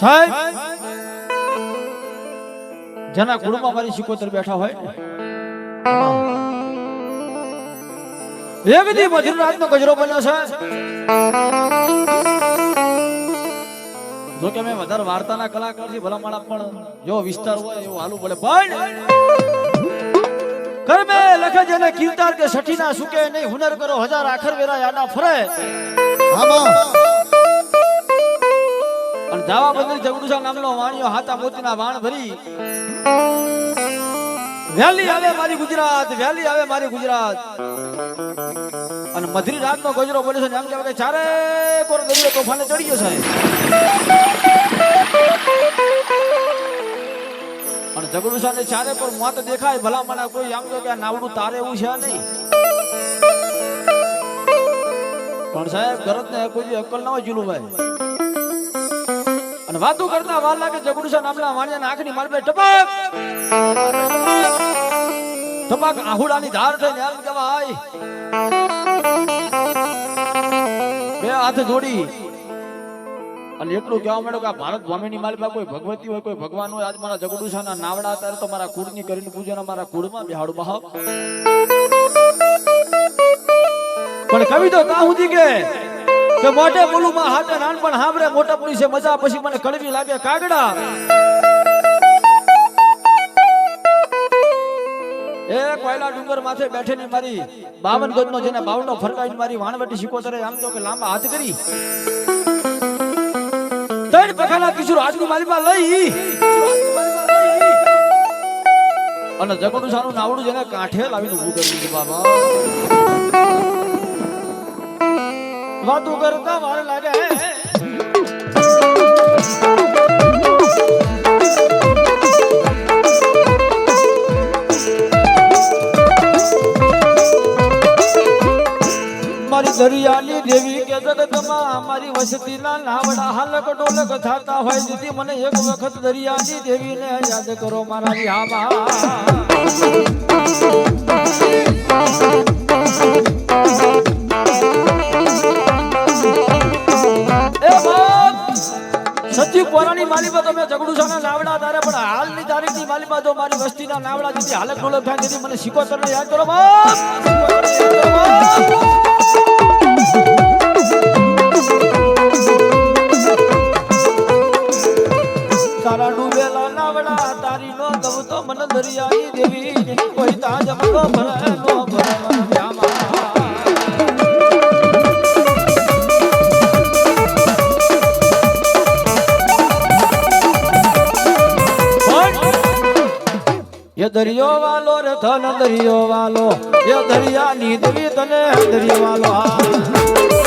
સાહેબ! જેના કુળમાં મારી શિકોતર બેઠા હોય. ને એક દી મજૂર રાતનો ગજરો બન્યો છે. જો કે મેં વધારે વાર્તાના કલાકારથી ભલામણ પણ જો વિસ્તાર હોય એવું હાલું પડે. પણ કર્મે લખે જેને કીર્તાર કે સઠીના સુકે નહીં. હુનર કરો હજાર આખર વેરા યાના ફરે. અને જાવા બદલ જગડુસા નામનો વાણિયો હાથા મોતીના વાણ ભરી. વેલી આવે મારી ગુજરાત વેલી આવે મારી ગુજરાત. અને મધરી રાતનો ગજરો બોલે છે ને એમ કે ચારે કોર દરિયો તોફાને ચડી ગયો સાહેબ અને ઝઘડું ને ચારે પર મોત દેખાય, ભલા મને કોઈ આમ કે નાવડું તારે એવું છે નહીં. પણ સાહેબ ગરજ ને કોઈ અક્કલ ના હોય જુલુભાઈ અને વાતો કરતા વાર લાગે જગડુસા નામના વાણિયાના આંખની માલબે ટપક. ટપક આહુડાની ધાર થઈને એમ કહેવાય. બે હાથ જોડી. અને એટલું કહેવા માંડ્યું કે ભારત ભૂમિની માલિકા કોઈ ભગવતી હોય, કોઈ ભગવાન હોય, આજ મારા જગડુસાના નાવડા અત્યારે તો મારા કુળની કરીને પૂજન મારા કુળમાં બિહાડું બહાવ પણ કવિ તો તા સુધી કે? કે મોટે બોલુમાં હાથે નાનપણ હાંભરે મોટા પુરુષે મજા, પછી મને કડવી લાગે કાગડા. એ કોયલા ડુંગર માથે બેઠેલી મારી બાવન ગજનો જેને બાવનો ફરકાઈ મારી વાણવટી શિકોતરે આમ તો કે લાંબા હાથ કરી. ત્રણ પખાના કિશોર આજની મારી પાસે લઈ. અને જગડું સારું નાવડું જેને કાંઠે લાવીને ઊભું કરી દીધું બાબા. વાતો કરતા વાર લાગે. દરિયાની દેવી કે જગતમાં મારી વસતીના નાવડા હાલક ડોલક થતા હોય. દીદી, મને એક વખત દરિયાની દેવીને યાદ કરો મારા વિહામાં. સચ્ચી તમે જગડુસાના નાવડા તારે, પણ હાલની તારીખની માલિકા જો મારી વસ્તીના નાવડા દીધી હાલક ડોલક થાય શિકોતરને યાદ કરો. દરિયો વાલો રે ધન દરિયો વાલો એ દરિયાની દેવી તને દરિયો વાલો.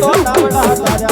Tahun.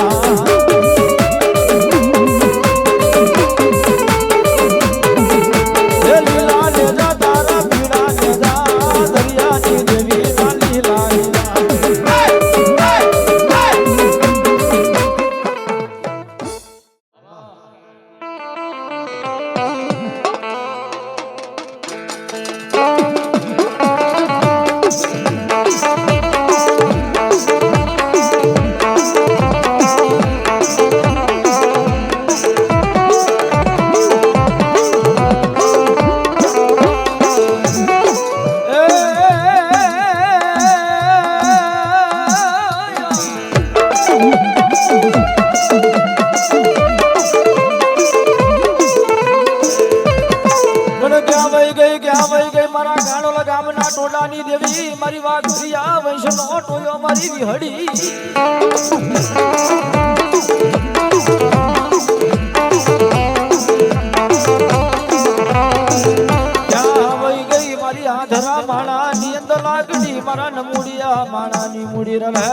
વઈ ગઈ મારી આધરા માણાની અંદર લાગણી. મારા નમુડિયા રહે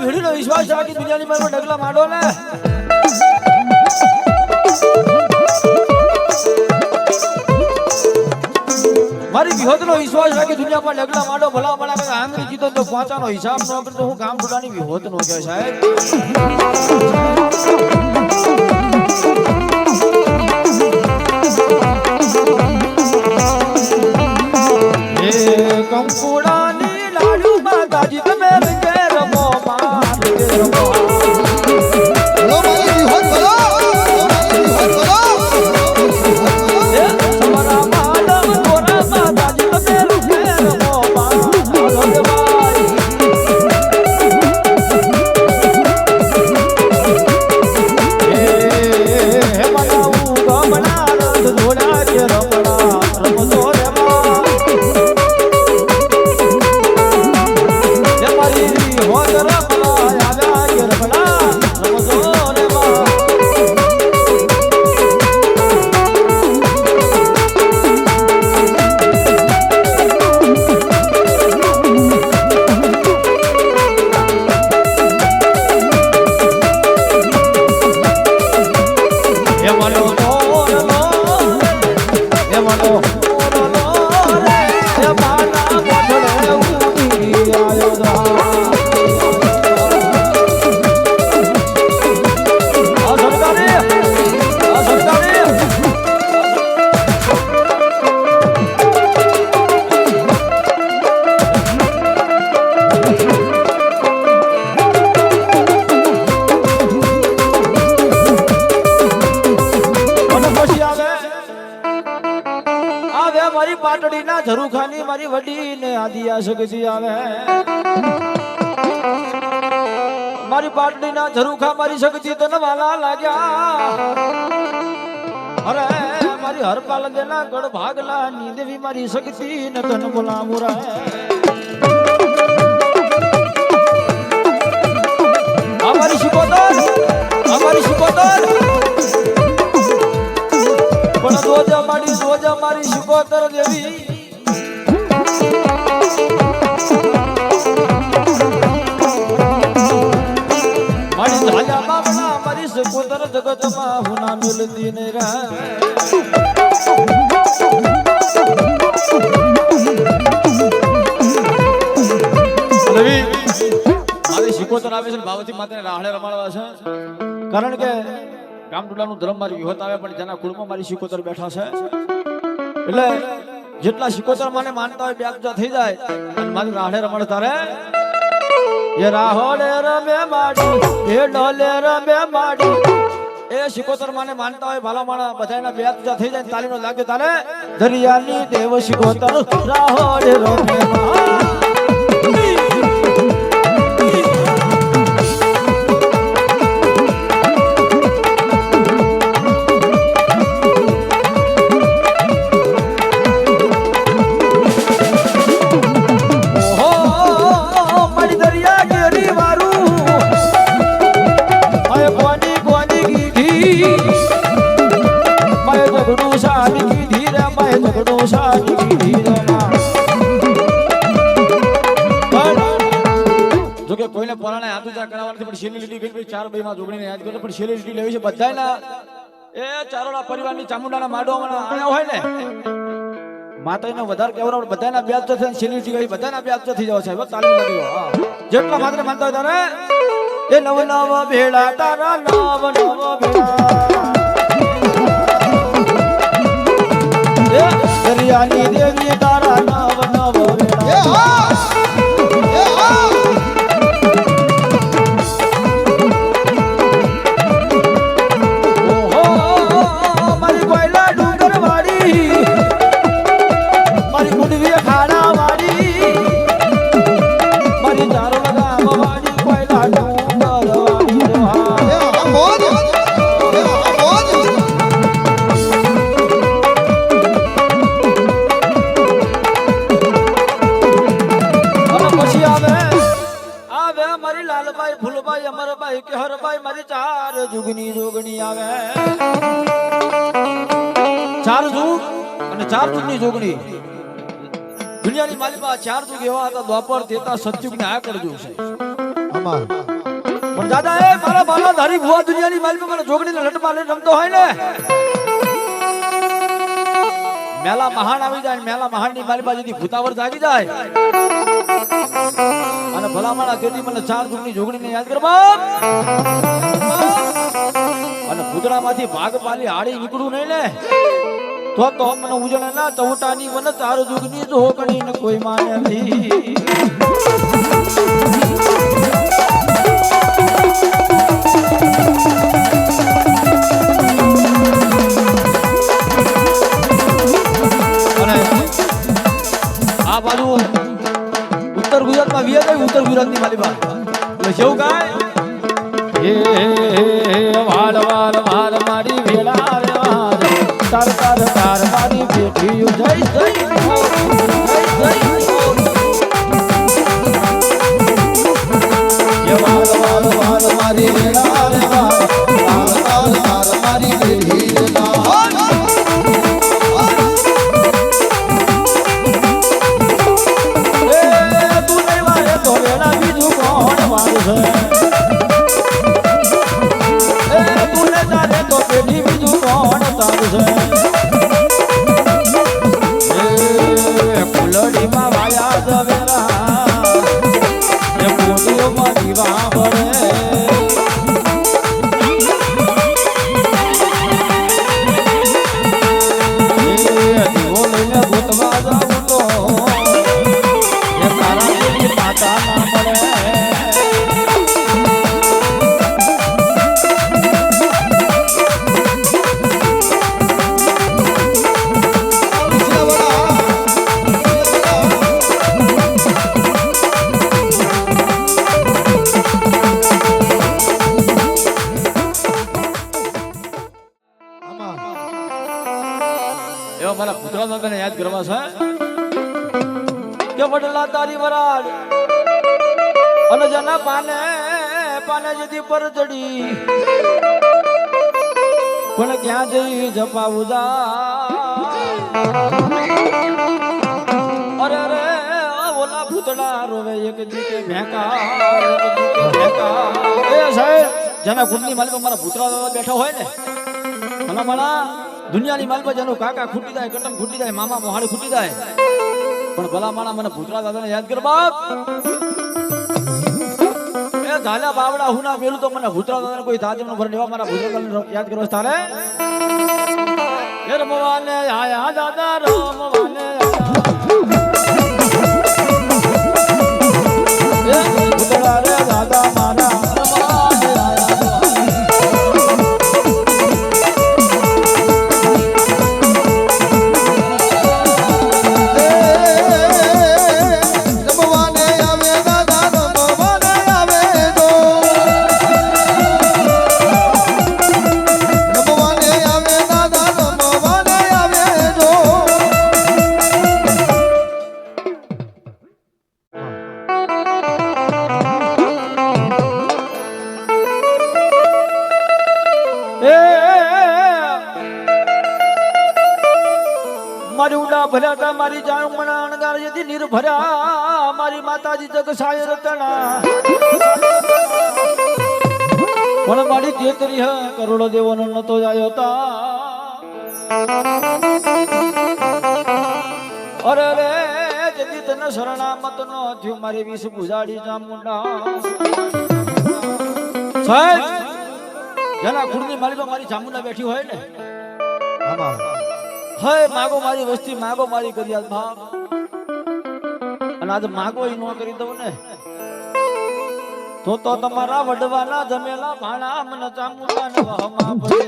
દુનિયાની વિશ્વાસ રાખી દુનિયાની માલિકા ડગલા માંડો ને. મારી વિહોતનો વિશ્વાસ રાખી દુનિયામાં ડગલા માંડો, ભલા ભલા કદાચ આંગળી જીતો તો પહોંચાનો હિસાબ ન કરે તો હું ગામ ટોળાની વિહોતનો કહે સાહેબ. એ સગજી આવે. મારી પાટડીના ઝરૂખા મારી સગજી તને વાલા લાગ્યા. અરે, મારી હરપાલ ગેલા ગઢ ભાગલા ની દેવી મારી સગતી ન તન બોલાવું રે. અમારી શિકોતર અમારી શિકોતર પણ સોજા મારી સોજા મારી શિકોતર દેવી. મારી શિકોતર જગતમાં હું મિલતી ને રે. શિકોતર આવે છે ભાવતી માતાને રાહડે રમાડવા છે. કારણ કે ગામટોલાનું ધર્મ મારી વિહોત આવે, પણ જેના કુળમાં મારી શિકોતર બેઠા છે. એટલે જેટલા શિકોતર મને માનતા હોય, બે થઈ જાય મારી રાહડે રમણ તારે એ રાહોડે રમે માડી, એ ડોલે રમે માડી. એ શિકોતર માને માનતા હોય ભાલા માણા બધાના વ્યાપજા થઈ જાય તાલીનો લાગે તારે. દરિયાની દેવ શિકોતર, રાહોલે રમે માડી. પણ શેલી લીટી ગઈ, પછી ચાર બેમાં જોગણીને યાદ કરતો પણ છેલ્લી લીટી લેવી છે બધાયના. એ ચારોડા પરિવારની ચામુંડાના માડવામાં આયા હોય ને? માતાને વધારે કેવરાવ બધાના બ્યાજ તો થઈને છેલ્લી જગ્યાએ બધાના વ્યાજ તો થઈ જાવ સાહેબ તાલીમ લાગ્યો જેટલા માત્ર માનતા હોય તારે. એ નવ નવ ભેળા તારા, નવ નવ ભેળા. લાલભાઈ ફૂલભાઈ અમરભાઈ કેહરભાઈ મારી ચાર જુગની જોગણી આવે. ચાર જુગ અને ચાર જુગની જોગણી. દુનિયાની માલિકમાં ચાર જુગ એવા હતા દ્વાપર તેતા સતયુગ ને આ કરજો છે. આમાં પણ દાદા એ મારા બાલા ધારી ભુવા દુનિયાની માલિકમાં જોગણી ને લટમાં રમતો હોય ને? મેલા મહાન આવી જાય મેલા મહાનની માલિકા જેથી ભૂતાવર જાગી જાય. અને ભલામણા તેથી મને ચાર જુગની જોગણીને યાદ કરવા. અને ભૂતળામાંથી ભાગ પાલી હાડી નીકળું નહીં ને તો તો મને ઉજળે ના ચૌટાની વન ચાર જુગની જોગણી ને કોઈ માને નહીં. ગુજરાતની વાલી એટલે જેવું ગાય, હે? વાળ વાળ વાળ, મારી વેળા તાર તાર તાર મારી બેઠી જય જય. મારા કુતરા દાદાને યાદ કરવા છે? કે વડલા તારી વરાડ અને જના પાને પાને જતી પર ચડી. પણ ક્યાં જઈ જપાવું જા? અરે અરે ઓલા ભૂતડા રોવે એક જીતે ભેંકા એક એ સાહેબ, જેના કુંડની માલિક મારા ભૂતરા દાદા બેઠા હોય ને ભલા ભલા દુનિયાની માલમાં જેનું કાકા ખૂટી જાય કટમ ખૂટી જાય, મામા મોહાળી ખૂટી જાય. પણ ભલા માણા મને ભૂતરા દાદાને યાદ કર બાપ. એ ઝાલા બાવડા હું ના પેલું તો મને ભૂતરા દાદાને કોઈ તાજમ ભર લેવા મારા ભૂતરા દાદાને યાદ કરવા તારે? રમવાને આયા દાદા, રમવાને હ દેવોનો નતો જાયો તા. અરે રે જેથી તને શરણામત નો થયું મારી વિષ બુજાડી ચામુંડા સાહેબ જેના ખુડની માલિકો મારી ચામુંડા બેઠી હોય ને આમાં. હે માગો મારી વસ્તી માગો મારી કરી ભાવ અને આજે માગો ઈ નો કરી દઉં ને. તો તો તમારા વડવાના જમેલા ભાણા મને ચામુંડા વહમાં પડી.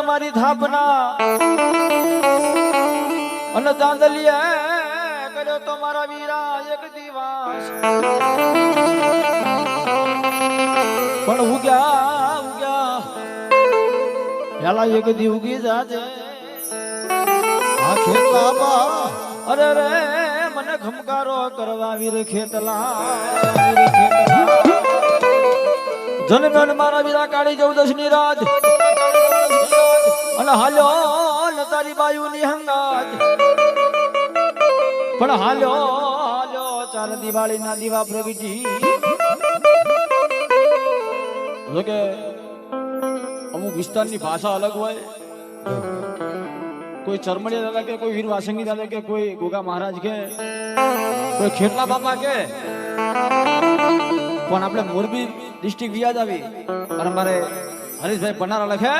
તમારી થાપના અને દાંદલીએ કર્યો તો મારા વીરા એક દિવસ પણ ઉગ્યા ઉગ્યા પેલા એક દી ઉગી જાજે. આ ખેતલા બા અરે રે, મને ખમકારો કરવા વીર ખેતલા વીર ખેતલા. જન મારા વીરા કાળી ચૌદશની રાત અને હાલ્યો ન તારી બાયુ ની હંગાત. પણ હાલ્યો હાલ્યો ચાર દિવાળી ના દીવા પ્રવીજી કે અમુક વિસ્તારની ભાષા અલગ હોય. કોઈ ચરમડિયા દાદા કે, કોઈ વીર વાસંગી દાદા કે, કોઈ ગોગા મહારાજ કે, કોઈ ખેટલા બાપા કે. પણ આપણે મોરબી ડિસ્ટ્રિક્ટ વ્યાજ આવી અને મારે હરીશભાઈ પન્નારા લખે